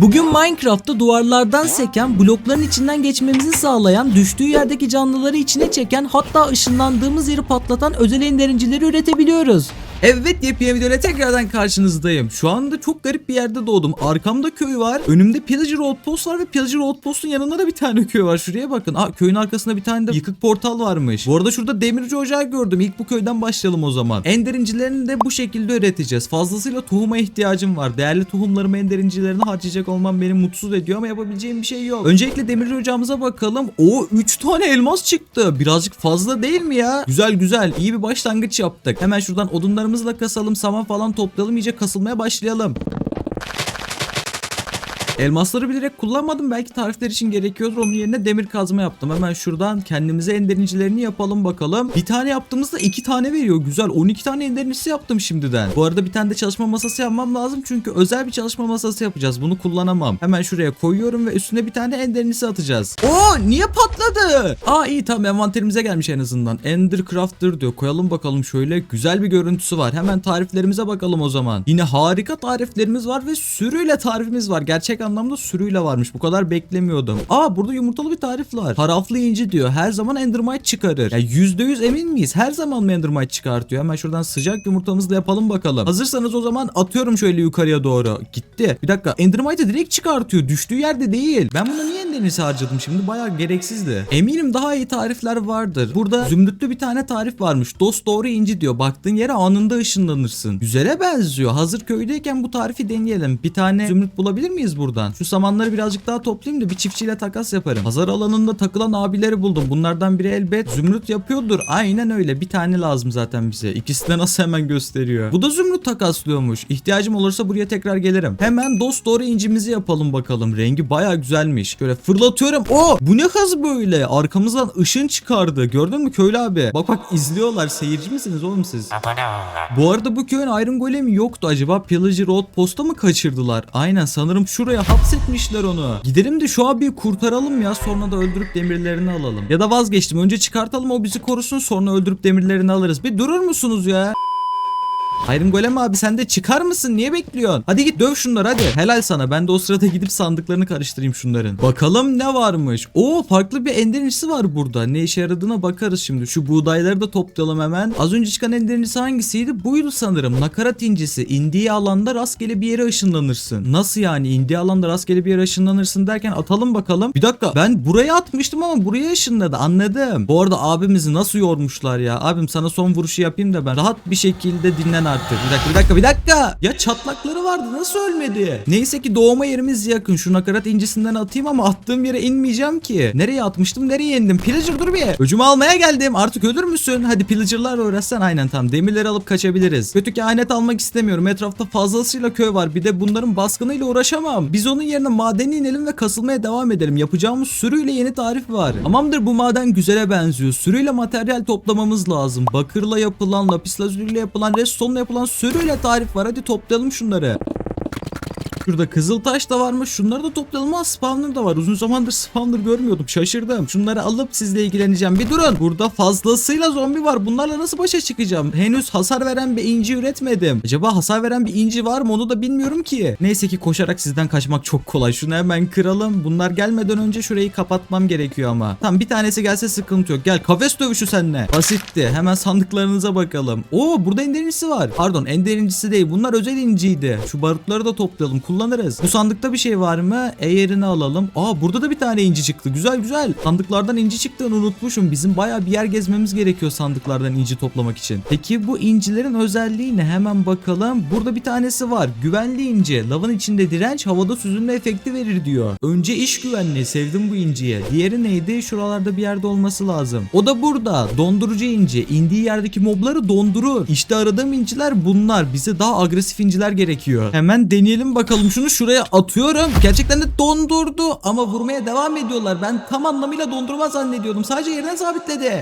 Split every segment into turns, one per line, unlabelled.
Bugün Minecraft'ta duvarlardan seken, blokların içinden geçmemizi sağlayan, düştüğü yerdeki canlıları içine çeken, hatta ışınlandığımız yeri patlatan özel indiricileri üretebiliyoruz. Evet yepyeni videoyla tekrardan karşınızdayım. Şu anda çok garip bir yerde doğdum. Arkamda köy var. Önümde Pillager Outpost var ve Pillager Outpost'un yanında da bir tane köy var. Şuraya bakın. Aa, köyün arkasında bir tane de yıkık portal varmış. Bu arada şurada demirci ocağı gördüm. İlk bu köyden başlayalım o zaman. Ender incilerini de bu şekilde üreteceğiz. Fazlasıyla tohuma ihtiyacım var. Değerli tohumlarımı ender incilerine harcayacak olmam beni mutsuz ediyor ama yapabileceğim bir şey yok. Öncelikle demirci ocağımıza bakalım. O 3 tane elmas çıktı. Birazcık fazla değil mi ya? Güzel güzel. İyi bir başlangıç yaptık. Hemen şuradan odunlarımızla kasalım. Saman falan toplayalım. iyice kasılmaya başlayalım. Elmasları bilerek kullanmadım. Belki tarifler için gerekiyordur. Onun yerine demir kazma yaptım. Hemen şuradan kendimize enderincilerini yapalım bakalım. Bir tane yaptığımızda iki tane veriyor. Güzel. 12 tane enderincisi yaptım şimdiden. Bu arada bir tane de çalışma masası yapmam lazım. Çünkü özel bir çalışma masası yapacağız. Bunu kullanamam. Hemen şuraya koyuyorum ve üstüne bir tane enderincisi atacağız. Oo niye patladı? Aa iyi tamam envanterimize gelmiş en azından. Ender Crafter diyor. Koyalım bakalım şöyle. Güzel bir görüntüsü var. Hemen tariflerimize bakalım o zaman. Yine harika tariflerimiz var ve sürüyle tarifimiz var. Gerçek anlamda sürüyle varmış. Bu kadar beklemiyordum. Aa burada yumurtalı bir tarif var. Taraflı inci diyor. Her zaman Endermite çıkarır. Ya %100 emin miyiz? Her zaman mı Endermite çıkartıyor? Hemen şuradan sıcak yumurtamızı da yapalım bakalım. Hazırsanız o zaman atıyorum şöyle yukarıya doğru. Gitti. Bir dakika. Endermite'ı direkt çıkartıyor. Düştüğü yerde değil. Ben buna niye Endermite harcadım şimdi? Bayağı gereksizdi. Eminim daha iyi tarifler vardır. Burada zümrütlü bir tane tarif varmış. Dost doğru inci diyor. Baktığın yere anında ışınlanırsın. Güzele benziyor. Hazır köydeyken bu tarifi deneyelim. Bir tane zümrüt bulabilir miyiz buradan? Şu samanları birazcık daha toplayayım da bir çiftçiyle takas yaparım. Pazar alanında takılan abileri buldum. Bunlardan biri elbet zümrüt yapıyordur. Aynen öyle. Bir tane lazım zaten bize. İkisi de nasıl hemen gösteriyor. Bu da zümrüt takaslıyormuş. İhtiyacım olursa buraya tekrar gelirim. Hemen dost doğru incimizi yapalım bakalım. Rengi baya güzelmiş. Şöyle fırlatıyorum. O bu ne hız böyle? Arkamızdan ışın çıkardı. Gördün mü köylü abi? Bak bak izliyorlar. Seyirci misiniz oğlum siz? Bu arada bu köyün Iron Golem'i yoktu. Acaba Pillager Outpost'a mı kaçırdılar? Aynen sanırım şuraya hapsetmişler onu. Gidelim de şu abiyi kurtaralım ya. Sonra da öldürüp demirlerini alalım. Ya da vazgeçtim. Önce çıkartalım o bizi korusun sonra öldürüp demirlerini alırız. Bir durur musunuz ya? Iron Golem abi sen de çıkar mısın? Niye bekliyorsun? Hadi git döv şunları hadi. Helal sana. Ben de o sırada gidip sandıklarını karıştırayım şunların. Bakalım ne varmış. Oo farklı bir enderincisi var burada. Ne işe yaradığına bakarız şimdi. Şu buğdayları da toplayalım hemen. Az önce çıkan enderincisi hangisiydi? Buydu sanırım. Nakarat incisi. İndiği alanda rastgele bir yere ışınlanırsın. Nasıl yani? İndiği alanda rastgele bir yere ışınlanırsın derken atalım bakalım. Bir dakika. Ben buraya atmıştım ama buraya ışınladı. Anladım. Bu arada abimizi nasıl yormuşlar ya? Abim sana son vuruşu yapayım da ben rahat bir şekilde dinlen artık. Bir dakika bir dakika bir dakika. Ya çatlakları vardı nasıl ölmedi? Neyse ki doğma yerimiz yakın. Şu nakarat incisinden atayım ama attığım yere inmeyeceğim ki. Nereye atmıştım nereye indim? Pillager dur bir. Öcümü almaya geldim. Artık ölür müsün? Hadi pillager'larla uğraşsan aynen tamam. Demirleri alıp kaçabiliriz. Kötü kehanet almak istemiyorum. Etrafta fazlasıyla köy var. Bir de bunların baskınıyla uğraşamam. Biz onun yerine madene inelim ve kasılmaya devam edelim. Yapacağımız sürüyle yeni tarif var. Tamamdır bu maden güzele benziyor. Sürüyle materyal toplamamız lazım. Bakırla yapılan, lapis lazuriyle yapılan, yapılan sürüyle tarif var. Hadi toplayalım şunları. Şurada kızıl taş da varmış. Şunları da toplayalım. Aa spawner da var. Uzun zamandır spawner görmüyordum. Şaşırdım. Şunları alıp sizle ilgileneceğim. Bir durun. Burada fazlasıyla zombi var. Bunlarla nasıl başa çıkacağım? Henüz hasar veren bir inci üretmedim. Acaba hasar veren bir inci var mı? Onu da bilmiyorum ki. Neyse ki koşarak sizden kaçmak çok kolay. Şunu hemen kıralım. Bunlar gelmeden önce şurayı kapatmam gerekiyor ama. Tamam bir tanesi gelse sıkıntı yok. Gel kafes dövüşü seninle. Basitti. Hemen sandıklarınıza bakalım. Oo burada enderincisi var. Pardon enderincisi değil. Bunlar özel inciydi. Şu barutları da toplayalım. Kullanırız. Bu sandıkta bir şey var mı? Eğerini alalım. Aa burada da bir tane inci çıktı. Güzel güzel. Sandıklardan inci çıktığını unutmuşum. Bizim baya bir yer gezmemiz gerekiyor sandıklardan inci toplamak için. Peki bu incilerin özelliği ne? Hemen bakalım. Burada bir tanesi var. Güvenli inci. Lavın içinde direnç havada süzülme efekti verir diyor. Önce iş güvenliği. Sevdim bu inciyi. Diğeri neydi? Şuralarda bir yerde olması lazım. O da burada. Dondurucu inci. İndiği yerdeki mobları dondurur. İşte aradığım inciler bunlar. Bize daha agresif inciler gerekiyor. Hemen deneyelim bakalım. Şunu şuraya atıyorum. Gerçekten de dondurdu. Ama vurmaya devam ediyorlar. Ben tam anlamıyla dondurma zannediyordum. Sadece yerine sabitledi.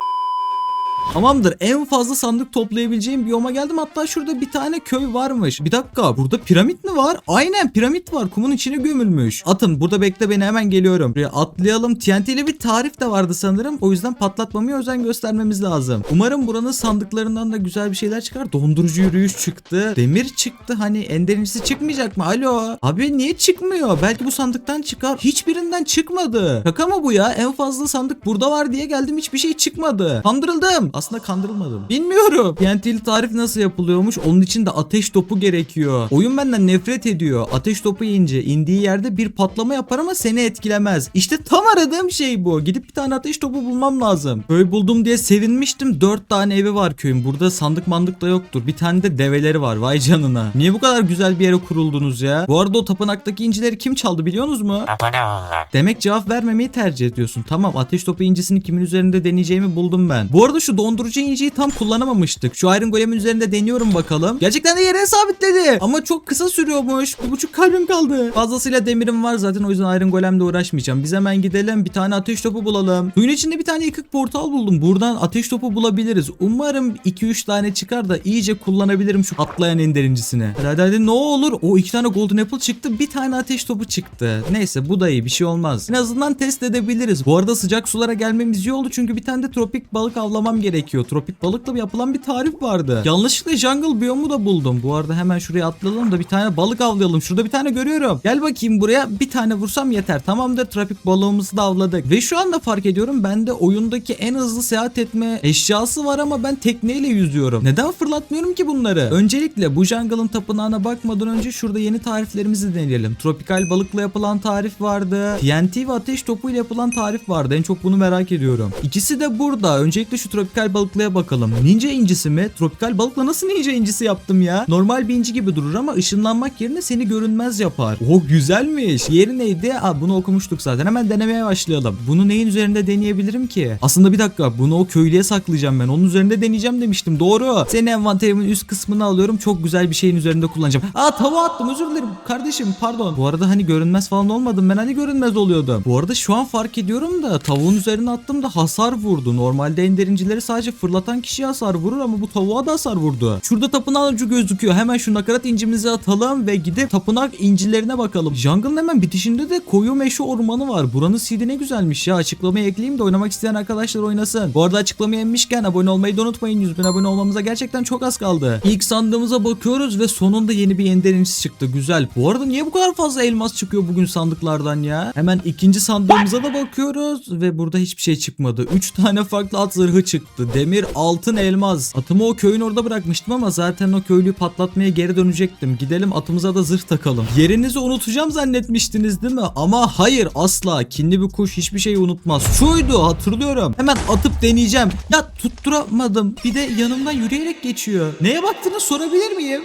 Tamamdır. En fazla sandık toplayabileceğim biyoma geldim. Hatta şurada bir tane köy varmış. Bir dakika. Burada piramit mi var? Aynen piramit var. Kumun içine gömülmüş. Atın burada bekle beni hemen geliyorum. Buraya atlayalım. TNT ile bir tarif de vardı sanırım. O yüzden patlatmamaya özen göstermemiz lazım. Umarım buranın sandıklarından da güzel bir şeyler çıkar. Dondurucu yürüyüş çıktı. Demir çıktı. Hani enderincisi çıkmayacak mı? Alo. Abi niye çıkmıyor? Belki bu sandıktan çıkar. Hiçbirinden çıkmadı. Şaka mı bu ya? En fazla sandık burada var diye geldim hiçbir şey çıkmadı. Kandırıldım. Aslında kandırılmadım. Bilmiyorum. TNT'li tarif nasıl yapılıyormuş? Onun için de ateş topu gerekiyor. Oyun benden nefret ediyor. Ateş topu yiyince indiği yerde bir patlama yapar ama seni etkilemez. İşte tam aradığım şey bu. Gidip bir tane ateş topu bulmam lazım. Köy buldum diye sevinmiştim. 4 tane evi var köyün. Burada sandık mandık da yoktur. Bir tane de develeri var. Vay canına. Niye bu kadar güzel bir yere kuruldunuz ya? Bu arada o tapınaktaki incileri kim çaldı biliyorsunuz mu? Demek cevap vermemeyi tercih ediyorsun. Tamam ateş topu incisini kimin üzerinde deneyeceğimi buldum ben. Bu arada şu dondurucu inciyi tam kullanamamıştık. Şu Iron Golem'in üzerinde deniyorum bakalım. Gerçekten de yere sabitledi. Ama çok kısa sürüyormuş. Bir buçuk kalbim kaldı. Fazlasıyla demirim var zaten o yüzden Iron Golem'le uğraşmayacağım. Biz hemen gidelim bir tane ateş topu bulalım. Suyun içinde bir tane yıkık portal buldum. Buradan ateş topu bulabiliriz. Umarım 2-3 tane çıkar da iyice kullanabilirim şu atlayan enderincisini. Hadi hadi hadi ne olur. O iki tane golden apple çıktı. Bir tane ateş topu çıktı. Neyse bu da iyi bir şey olmaz. En azından test edebiliriz. Bu arada sıcak sulara gelmemiz iyi oldu çünkü bir tane de tropik balık avlamam gerekiyor. Tropik balıkla yapılan bir tarif vardı. Yanlışlıkla jungle biyomu da buldum. Bu arada hemen şuraya atlayalım da bir tane balık avlayalım. Şurada bir tane görüyorum. Gel bakayım buraya bir tane vursam yeter. Tamamdır tropik balığımızı da avladık. Ve şu anda fark ediyorum bende oyundaki en hızlı seyahat etme eşyası var ama ben tekneyle yüzüyorum. Neden fırlatmıyorum ki bunları? Öncelikle bu jungle'ın tapınağına bakmadan önce şurada yeni tariflerimizi deneyelim. Tropikal balıkla yapılan tarif vardı. TNT ve ateş topuyla yapılan tarif vardı. En çok bunu merak ediyorum. İkisi de burada. Öncelikle şu tropikal balıklıya bakalım. Ninja incisi mi? Tropikal balıkla nasıl ninja incisi yaptım ya? Normal bir inci gibi durur ama ışınlanmak yerine seni görünmez yapar. Oh güzelmiş. Yeri neydi? Aa, bunu okumuştuk zaten. Hemen denemeye başlayalım. Bunu neyin üzerinde deneyebilirim ki? Aslında bir dakika. Bunu o köylüye saklayacağım ben. Onun üzerinde deneyeceğim demiştim. Doğru. Senin envanterimin üst kısmını alıyorum. Çok güzel bir şeyin üzerinde kullanacağım. Aa tava attım. Özür dilerim. Kardeşim pardon. Bu arada hani görünmez falan olmadım. Ben hani görünmez oluyordum. Bu arada şu an fark ediyorum da tavuğun üzerine attım da hasar vurdu. Normalde enderincileri sadece fırlatan kişiye hasar vurur ama bu tavuğa da hasar vurdu. Şurada tapınak ucu gözüküyor. Hemen şu nakarat incimizi atalım ve gidip tapınak incilerine bakalım. Jungle'ın hemen bitişinde de koyu meşe ormanı var. Buranın seedi ne güzelmiş ya. Açıklamaya ekleyeyim de oynamak isteyen arkadaşlar oynasın. Bu arada açıklamaya inmişken abone olmayı da unutmayın. 100 bin abone olmamıza gerçekten çok az kaldı. İlk sandığımıza bakıyoruz ve sonunda yeni bir enderincisi çıktı. Güzel. Bu arada niye bu kadar fazla elmas çıkıyor bugün sandıklardan ya? Hemen ikinci sandığımıza da bakıyoruz ve burada hiçbir şey çıkmadı. 3 tane farklı at zırhı çıktı. Demir, altın, elmas. Atımı o köyün orada bırakmıştım ama zaten o köylüyü patlatmaya geri dönecektim. Gidelim atımıza da zırh takalım. Yerinizi unutacağım zannetmiştiniz değil mi? Ama hayır asla. Kinli bir kuş hiçbir şeyi unutmaz. Şuydu hatırlıyorum. Hemen atıp deneyeceğim. Ya tutturamadım. Bir de yanımdan yürüyerek geçiyor. Neye baktığını sorabilir miyim?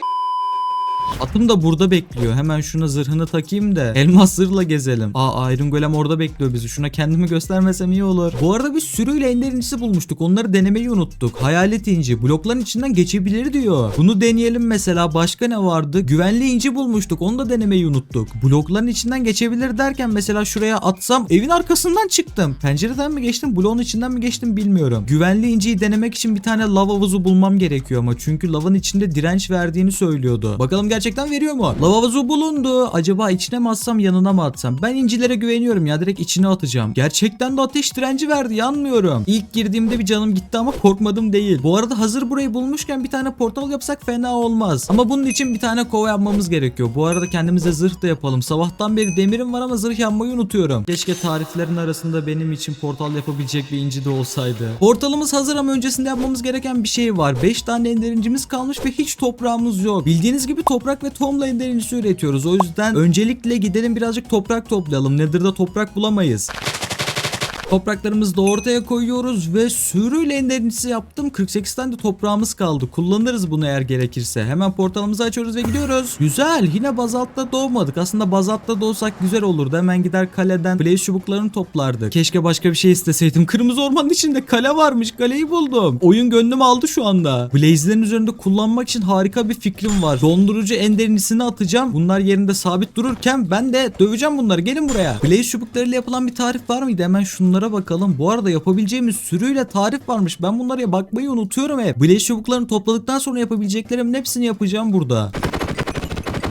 Atım da burada bekliyor. Hemen şuna zırhını takayım da elmas zırhla gezelim. Aa Iron Golem orada bekliyor bizi. Şuna kendimi göstermesem iyi olur. Bu arada bir sürüyle ender incisi bulmuştuk. Onları denemeyi unuttuk. Hayalet inci. Blokların içinden geçebilir diyor. Bunu deneyelim mesela. Başka ne vardı? Güvenli inci bulmuştuk. Onu da denemeyi unuttuk. Blokların içinden geçebilir derken mesela şuraya atsam evin arkasından çıktım. Pencereden mi geçtim? Bloğun içinden mi geçtim bilmiyorum. Güvenli inciyi denemek için bir tane lav havuzu bulmam gerekiyor ama çünkü lavın içinde direnç verdiğini söylüyordu. Bakalım gerçekten veriyor mu? Lav havuzu bulundu. Acaba içine mi atsam yanına mı atsam? Ben incilere güveniyorum ya direkt içine atacağım. Gerçekten de ateş direnci verdi yanmıyorum. İlk girdiğimde bir canım gitti ama korkmadım değil. Bu arada hazır burayı bulmuşken bir tane portal yapsak fena olmaz. Ama bunun için bir tane kova yapmamız gerekiyor. Bu arada kendimize zırh da yapalım. Sabahtan beri demirim var ama zırh yapmayı unutuyorum. Keşke tariflerin arasında benim için portal yapabilecek bir inci de olsaydı. Portalımız hazır ama öncesinde yapmamız gereken bir şey var. 5 tane enderincimiz kalmış ve hiç toprağımız yok. Bildiğiniz gibi toprak ve tohumla enderincisi üretiyoruz. O yüzden öncelikle gidelim birazcık toprak toplayalım. Nether'da toprak bulamayız. Topraklarımızı da ortaya koyuyoruz ve sürüyle enderincisi yaptım. 48 tane de toprağımız kaldı. Kullanırız bunu eğer gerekirse. Hemen portalımızı açıyoruz ve gidiyoruz. Güzel. Yine bazaltta doğmadık. Aslında bazaltta doğsak güzel olurdu. Hemen gider kaleden blaze çubuklarını toplardık. Keşke başka bir şey isteseydim. Kırmızı ormanın içinde kale varmış. Kaleyi buldum. Oyun gönlümü aldı şu anda. Blaze'lerin üzerinde kullanmak için harika bir fikrim var. Dondurucu enderincisini atacağım. Bunlar yerinde sabit dururken ben de döveceğim bunları. Gelin buraya. Blaze çubuklarıyla yapılan bir tarif var mıydı? Hemen şunları Şunlara bakalım. Bu arada yapabileceğimiz sürüyle tarif varmış. Ben bunlara bakmayı unutuyorum hep. Blaze çubuklarını topladıktan sonra yapabileceklerimin hepsini yapacağım burada.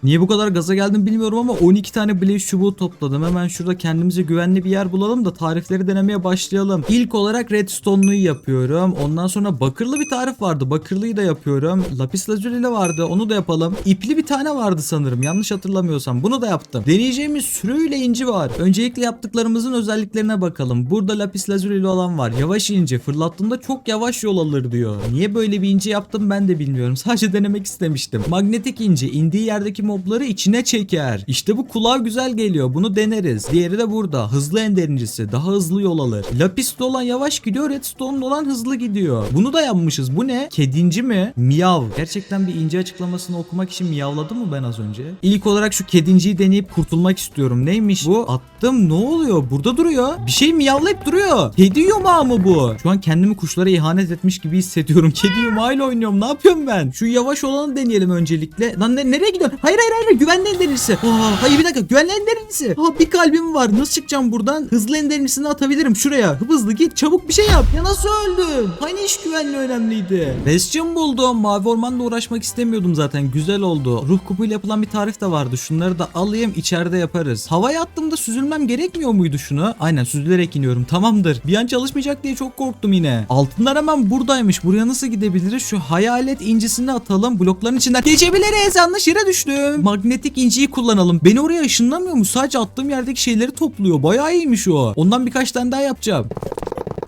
Niye bu kadar gaza geldim bilmiyorum ama 12 tane blaze çubuğu topladım. Hemen şurada kendimize güvenli bir yer bulalım da tarifleri denemeye başlayalım. İlk olarak redstone'luyu yapıyorum. Ondan sonra bakırlı bir tarif vardı. Bakırlıyı da yapıyorum. Lapis lazuli vardı. Onu da yapalım. İpli bir tane vardı sanırım. Yanlış hatırlamıyorsam. Bunu da yaptım. Deneyeceğimiz sürüyle inci var. Öncelikle yaptıklarımızın özelliklerine bakalım. Burada lapis lazuli olan var. Yavaş inci. Fırlattığında çok yavaş yol alır diyor. Niye böyle bir inci yaptım ben de bilmiyorum. Sadece denemek istemiştim. Magnetik inci. indiği yerdeki mobları içine çeker. İşte bu kulağa güzel geliyor. Bunu deneriz. Diğeri de burada. Hızlı enderincisi. Daha hızlı yol alır. Lapis'te olan yavaş gidiyor. Redstone'da olan hızlı gidiyor. Bunu da yapmışız. Bu ne? Kedinci mi? Miyav. Gerçekten bir ince açıklamasını okumak için miyavladım mı ben az önce? İlk olarak şu kedinciyi deneyip kurtulmak istiyorum. Neymiş bu? Attım. Ne oluyor? Burada duruyor. Bir şey miyavlayıp duruyor. Kedi yumağı mı bu? Şu an kendimi kuşlara ihanet etmiş gibi hissediyorum. Kedi yumağıyla oynuyorum. Ne yapıyorum ben? Şu yavaş olanı deneyelim öncelikle. Lan ne- nereye gidiyorsun? Hayır hayır hayır. Güvenli enderilisi. Aa, hayır bir dakika. Güvenli enderilisi. Aa, bir kalbim var. Nasıl çıkacağım buradan? Hızlı enderilisini atabilirim şuraya. Hızlı git. Çabuk bir şey yap. Ya nasıl öldün? Hani iş güvenli önemliydi. Bastion buldum. Mavi ormanda uğraşmak istemiyordum zaten. Güzel oldu. Ruh kupuyla yapılan bir tarif de vardı. Şunları da alayım. içeride yaparız. Havaya attığımda süzülmem gerekmiyor muydu şunu? Aynen süzülerek iniyorum. Tamamdır. Bir an çalışmayacak diye çok korktum yine. Altınlar hemen buradaymış. Buraya nasıl gidebiliriz? Şu hayalet incisini atalım. Blokların içinden geçebiliriz. Yanlış yere düştüm. Magnetik inciyi kullanalım. Beni oraya ışınlamıyor mu? Sadece attığım yerdeki şeyleri topluyor. Bayağı iyiymiş o. Ondan birkaç tane daha yapacağım.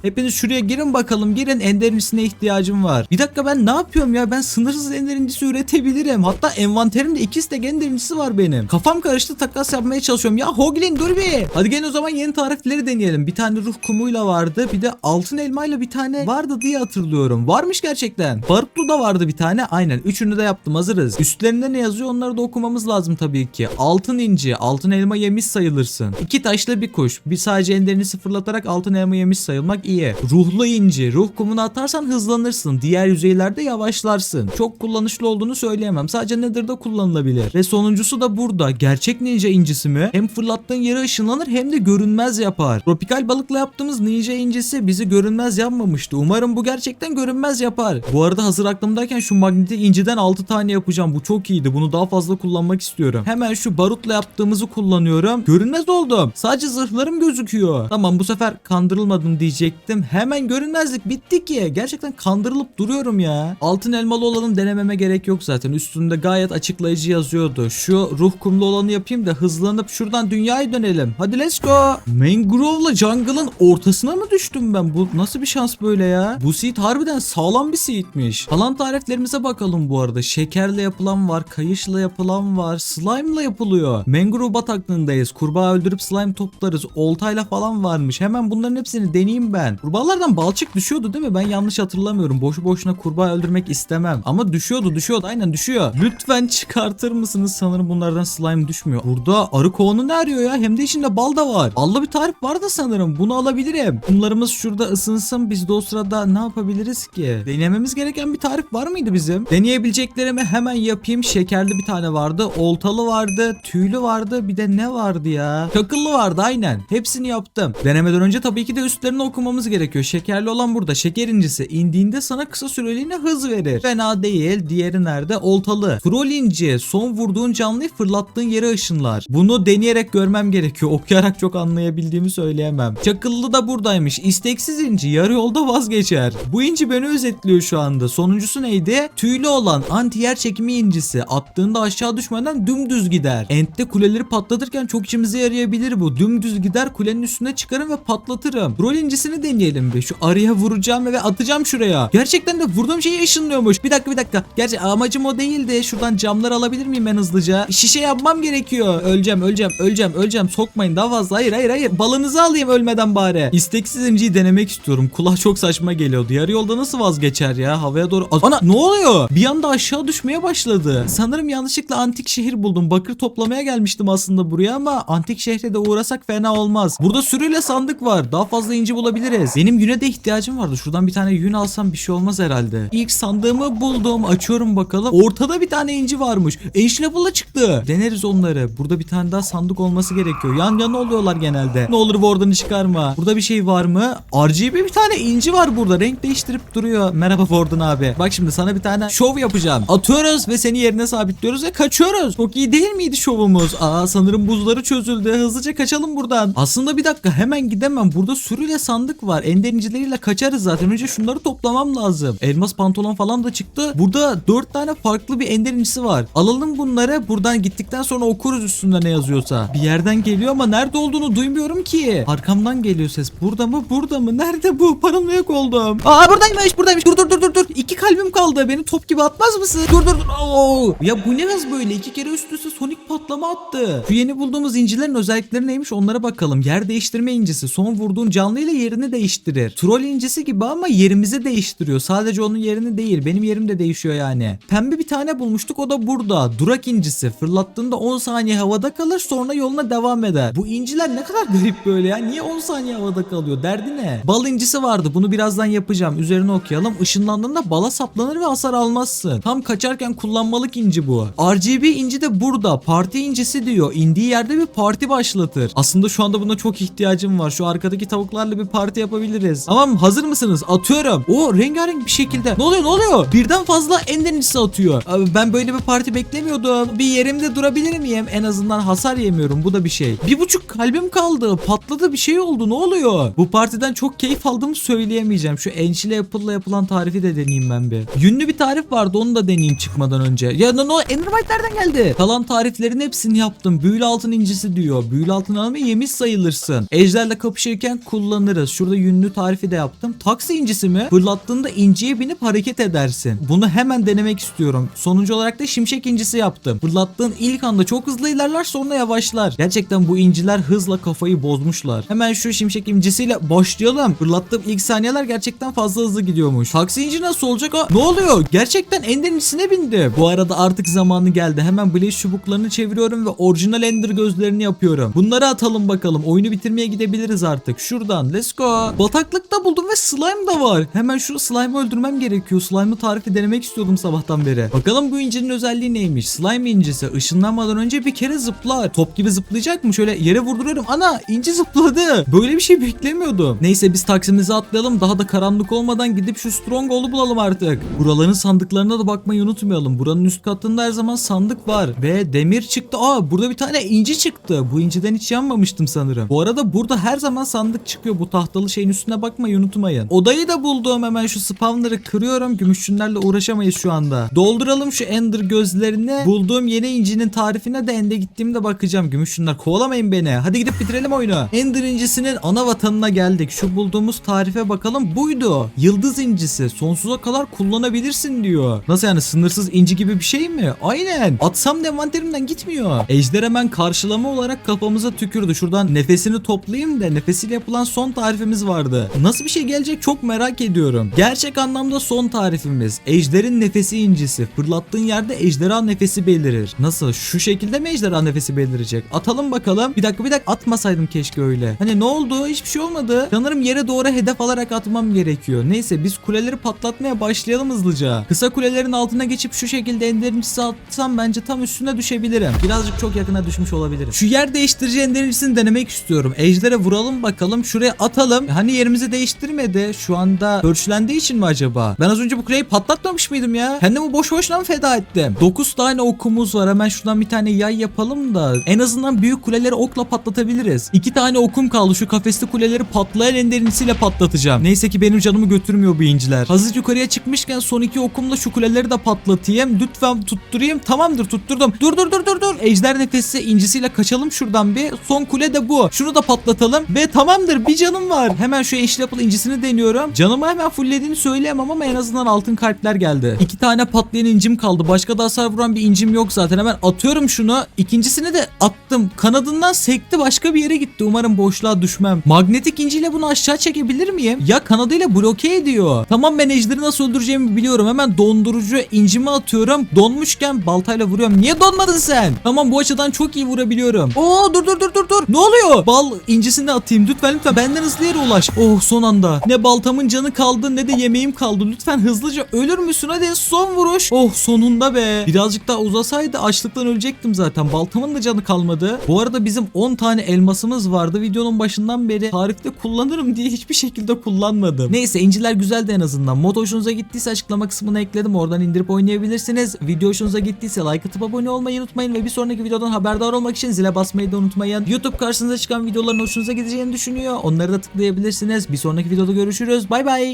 Hepiniz şuraya girin bakalım. Girin enderincisine ihtiyacım var. Bir dakika ben ne yapıyorum ya? Ben sınırsız enderincisi üretebilirim. Hatta envanterimde iki stek enderincisi var benim. Kafam karıştı takas yapmaya çalışıyorum. Ya Hoglin dur bir. Hadi gelin o zaman yeni tarifleri deneyelim. Bir tane ruh kumuyla vardı. Bir de altın elmayla bir tane vardı diye hatırlıyorum. Varmış gerçekten. Barutlu da vardı bir tane. Aynen. Üçünü de yaptım. Hazırız. Üstlerinde ne yazıyor onları da okumamız lazım tabii ki. Altın inci. Altın elma yemiş sayılırsın. İki taşla bir kuş. Bir sadece enderini sıfırlatarak altın elma yemiş sayılmak iyi. Ruhlu inci. Ruh kumunu atarsan hızlanırsın. Diğer yüzeylerde yavaşlarsın. Çok kullanışlı olduğunu söyleyemem. Sadece Nether'da kullanılabilir. Ve sonuncusu da burada. Gerçek ninja incisi mi? Hem fırlattığın yere ışınlanır hem de görünmez yapar. Tropikal balıkla yaptığımız ninja incisi bizi görünmez yapmamıştı. Umarım bu gerçekten görünmez yapar. Bu arada hazır aklımdayken şu magnetik inciden 6 tane yapacağım. Bu çok iyiydi. Bunu daha fazla kullanmak istiyorum. Hemen şu barutla yaptığımızı kullanıyorum. Görünmez oldum. Sadece zırhlarım gözüküyor. Tamam bu sefer kandırılmadım diyecektim. Hemen görünmezlik bitti ki. Gerçekten kandırılıp duruyorum ya. Altın elmalı olanı denememe gerek yok zaten. Üstünde gayet açıklayıcı yazıyordu. Şu ruh kumlu olanı yapayım da hızlanıp şuradan dünyaya dönelim. Hadi let's go. Mangrove'la jungle'ın ortasına mı düştüm ben? Bu nasıl bir şans böyle ya? Bu seed harbiden sağlam bir seedmiş. Kalan tariflerimize bakalım bu arada. Şekerle yapılan var, kayışla yapılan var, slime'la yapılıyor. Mangrove bataklığındayız. Kurbağa öldürüp slime toplarız. Oltayla falan varmış. Hemen bunların hepsini deneyeyim ben. Kurbağalardan balçık düşüyordu değil mi? Ben yanlış hatırlamıyorum. Boşu boşuna kurbağa öldürmek istemem. Ama düşüyordu, düşüyordu. Aynen düşüyor. Lütfen çıkartır mısınız? Sanırım bunlardan slime düşmüyor. Burada arı kovanı ne arıyor ya? Hem de içinde bal da var. Ballı bir tarif var da sanırım. Bunu alabilirim. Kumlarımız şurada ısınsın. Biz de o sırada ne yapabiliriz ki? Denememiz gereken bir tarif var mıydı bizim? Deneyebileceklerimi hemen yapayım. Şekerli bir tane vardı. Oltalı vardı. Tüylü vardı. Bir de ne vardı ya? Çakıllı vardı aynen. Hepsini yaptım. Denemeden önce tabii ki de üstlerini okumamız gerekiyor. Şekerli olan burada. Şeker incisi. indiğinde sana kısa süreliğine hız verir. Fena değil. Diğeri nerede? Oltalı. Troll inci. Son vurduğun canlıyı fırlattığın yere ışınlar. Bunu deneyerek görmem gerekiyor. Okuyarak çok anlayabildiğimi söyleyemem. Çakıllı da buradaymış. İsteksiz inci. Yarı yolda vazgeçer. Bu inci beni özetliyor şu anda. Sonuncusu neydi? Tüylü olan anti yer çekimi incisi. Attığında aşağı düşmeden dümdüz gider. Ent'te kuleleri patlatırken çok işimize yarayabilir bu. Dümdüz gider kulenin üstüne çıkarım ve patlatırım. Troll incisini deneyelim bir. Şu arıya vuracağım ve atacağım şuraya. Gerçekten de vurduğum şeyi ışınlıyormuş. Bir dakika bir dakika. Gerçi amacım o değildi. Şuradan camlar alabilir miyim ben hızlıca? Şişe yapmam gerekiyor. Öleceğim öleceğim öleceğim öleceğim. Sokmayın daha fazla. Hayır hayır hayır. Balınızı alayım ölmeden bari. İsteksiz inciyi denemek istiyorum. Kulağa çok saçma geliyordu. Yarı yolda nasıl vazgeçer ya? Havaya doğru. Ana ne oluyor? Bir anda aşağı düşmeye başladı. Sanırım yanlışlıkla antik şehir buldum. Bakır toplamaya gelmiştim aslında buraya ama antik şehre de uğrasak fena olmaz. Burada sürüyle sandık var. Daha fazla inci bulabiliriz. Benim yüne de ihtiyacım vardı. Şuradan bir tane yün alsam bir şey olmaz herhalde. İlk sandığımı buldum. Açıyorum bakalım. Ortada bir tane inci varmış. Level'a çıktı. Deneriz onları. Burada bir tane daha sandık olması gerekiyor. Yan yana oluyorlar genelde. Ne olur Warden'ı çıkarma. Burada bir şey var mı? RGB bir tane inci var burada. Renk değiştirip duruyor. Merhaba Warden abi. Bak şimdi sana bir tane şov yapacağım. Atıyoruz ve seni yerine sabitliyoruz ve kaçıyoruz. Çok iyi değil miydi şovumuz? Aa sanırım buzları çözüldü. Hızlıca kaçalım buradan. Aslında bir dakika hemen gidemem. Burada sürüyle sandık var. Ender incileriyle kaçarız zaten. Önce şunları toplamam lazım. Elmas pantolon falan da çıktı. Burada 4 tane farklı bir ender incisi var. Alalım bunları. Buradan gittikten sonra okuruz üstünde ne yazıyorsa. Bir yerden geliyor ama nerede olduğunu duymuyorum ki. Arkamdan geliyor ses. Burada mı? Burada mı? Nerede bu? Paranoyak oldum. Aa buradaymış buradaymış. Dur dur dur dur dur. İki kalbim kaldı. Beni top gibi atmaz mısın? Dur dur dur. Oo. Ya bu ne hız böyle? İki kere üst üste sonik patlama attı. Şu yeni bulduğumuz incilerin özellikleri neymiş onlara bakalım. Yer değiştirme incisi. Son vurduğun canlı ile yerini değiştirir. Troll incisi gibi ama yerimizi değiştiriyor. Sadece onun yerini değil. Benim yerim de değişiyor yani. Pembe bir tane bulmuştuk o da burada. Durak incisi. Fırlattığında 10 saniye havada kalır sonra yoluna devam eder. Bu inciler ne kadar garip böyle ya. Niye 10 saniye havada kalıyor? Derdi ne? Bal incisi vardı. Bunu birazdan yapacağım. Üzerine okuyalım. Işınlandığında bala saplanır ve hasar almazsın. Tam kaçarken kullanmalık inci bu. RGB inci de burada. Parti incisi diyor. İndiği yerde bir parti başlatır. Aslında şu anda buna çok ihtiyacım var. Şu arkadaki tavuklarla bir parti yapabiliriz. Tamam hazır mısınız? Atıyorum. O rengarenk bir şekilde. Ne oluyor ne oluyor? Birden fazla ender incisi atıyor. Abi ben böyle bir parti beklemiyordum. Bir yerimde durabilir miyim? En azından hasar yemiyorum. Bu da bir şey. Bir buçuk kalbim kaldı. Patladı bir şey oldu. Ne oluyor? Bu partiden çok keyif aldığımı söyleyemeyeceğim. Şu ençile yapılla yapılan tarifi de deneyeyim ben bir. Yünlü bir tarif vardı. Onu da deneyeyim çıkmadan önce. Ya ne o Endermite nereden geldi? Kalan tariflerin hepsini yaptım. Büyülü altın incisi diyor. Büyülü altın almayı yemiş sayılırsın. Ejderle kapışırken kullanırız. Şurada yünlü tarifi de yaptım. Taksi incisi mi? Fırlattığında inciye binip hareket edersin. Bunu hemen denemek istiyorum. Sonuncu olarak da şimşek incisi yaptım. Fırlattığın ilk anda çok hızlı ilerler sonra yavaşlar. Gerçekten bu inciler hızla kafayı bozmuşlar. Hemen şu şimşek incisiyle başlayalım. Fırlattığım ilk saniyeler gerçekten fazla hızlı gidiyormuş. Taksi inci nasıl olacak? Aa, ne oluyor? Gerçekten ender incisine bindi. Bu arada artık zamanı geldi. Hemen Blaze çubuklarını çeviriyorum ve orijinal ender gözlerini yapıyorum. Bunları atalım bakalım. Oyunu bitirmeye gidebiliriz artık. Şuradan let's go. Bataklıkta buldum ve slime da var. Hemen şu slime'ı öldürmem gerekiyor. Slime'ı tarifi denemek istiyordum sabahtan beri. Bakalım bu incinin özelliği neymiş? Slime incisi ışınlanmadan önce bir kere zıplar. Top gibi zıplayacak mı? Şöyle yere vurduruyorum. Ana inci zıpladı. Böyle bir şey beklemiyordum. Neyse biz taksimizi atlayalım. Daha da karanlık olmadan gidip şu Stronghold'u bulalım artık. Buraların sandıklarına da bakmayı unutmayalım. Buranın üst katında her zaman sandık var. Ve demir çıktı. Aa burada bir tane inci çıktı. Bu inciden hiç yanmamıştım sanırım. Bu arada burada her zaman sandık çıkıyor. Bu tahtalı şeyin üstüne bakmayı unutmayın. Odayı da buldum. Hemen şu spawner'ı kırıyorum. Gümüşçünlerle uğraşamayız şu anda. Dolduralım şu ender gözlerini. Bulduğum yeni incinin tarifine de ende gittiğimde bakacağım. Gümüşçünler kovalamayın beni. Hadi gidip bitirelim oyunu. Ender incisinin ana vatanına geldik. Şu bulduğumuz tarife bakalım. Buydu. Yıldız incisi. Sonsuza kadar kullanabilirsin diyor. Nasıl yani sınırsız inci gibi bir şey mi? Aynen. Atsam da envanterimden gitmiyor. Ejder hemen karşılama olarak kafamıza tükürdü. Şuradan nefesini toplayayım da nefesiyle yapılan son tarifimiz vardı. Nasıl bir şey gelecek çok merak ediyorum. Gerçek anlamda son tarifimiz. Ejderin nefesi incisi. Fırlattığın yerde ejderha nefesi belirir. Nasıl? Şu şekilde mi ejderha nefesi belirecek? Atalım bakalım. Bir dakika bir dakika atmasaydım keşke öyle. Hani ne oldu? Hiçbir şey olmadı. Sanırım yere doğru hedef alarak atmam gerekiyor. Neyse biz kuleleri patlatmaya başlayalım hızlıca. Kısa kulelerin altına geçip şu şekilde enderincisi atsam bence tam üstüne düşebilirim. Birazcık çok yakına düşmüş olabilirim. Şu yer değiştirici enderincisini denemek istiyorum. Ejder'e vuralım bakalım. Şuraya atalım. Hani yerimizi değiştirmedi. Şu anda pörçlendiği için mi acaba? Ben az önce bu kuleyi patlatmamış mıydım ya? Kendimi boş boşuna mı feda ettim? 9 tane okumuz var. Hemen şuradan bir tane yay yapalım da en azından büyük kuleleri okla patlatabiliriz. 2 tane okum kaldı. Şu kafesli kuleleri patlayan enderincisiyle patlatacağım. Neyse ki benim canımı götürmüyor bu inciler. Hazır yukarıya çıkmışken son iki okumla şu kuleleri de patlatayım. Lütfen tutturayım. Tamamdır tutturdum. Dur dur dur dur dur. Ejder nefesi incisiyle kaçalım şuradan bir. Son kule de bu. Şunu da patlatalım. Ve tamamdır bir canım var. Hemen şu eşli yapılı incisini deniyorum. Canımı hemen fulllediğini söyleyemem ama en azından altın kalpler geldi. İki tane patlayan incim kaldı. Başka da hasar vuran bir incim yok zaten. Hemen atıyorum şunu. İkincisini de attım. Kanadından sekti başka bir yere gitti. Umarım boşluğa düşmem. Magnetik inciyle bunu aşağı çekebilir miyim? Ya kanadıyla bloke ediyor. Tamam ben ejderi nasıl öldüreceğimi biliyorum. Hemen dondurucu incimi atıyorum. Donmuşken baltayla vuruyorum. Niye donmadın sen? Tamam bu açıdan çok iyi vurabiliyorum. Oo dur dur dur dur dur. Ne oluyor? Bal incisini atayım lütfen lütfen. Benden hızlı yere ulaş. Oh son anda. Ne baltamın canı kaldı ne de yemeğim kaldı. Lütfen hızlıca ölür müsün? Hadi son vuruş. Oh sonunda be. Birazcık daha uzasaydı açlıktan ölecektim zaten. Baltamın da canı kalmadı. Bu arada bizim 10 tane elmasımız vardı. Videonun başından beri tarifte kullanırım diye hiçbir şekilde kullanmadım. Neyse inciler güzeldi en azından. Mod hoşunuza gittiyse açıklama kısmına ekledim. Oradan indirip oynayabilirsiniz. Video hoşunuza gittiyse like atıp abone olmayı unutmayın ve bir sonraki videodan haberdar olmak için zile basmayı da unutmayın. YouTube karşınıza çıkan videoların hoşunuza gideceğini düşünüyor. Onları da tıklayabilirsiniz. Bir sonraki videoda görüşürüz. Bay bay.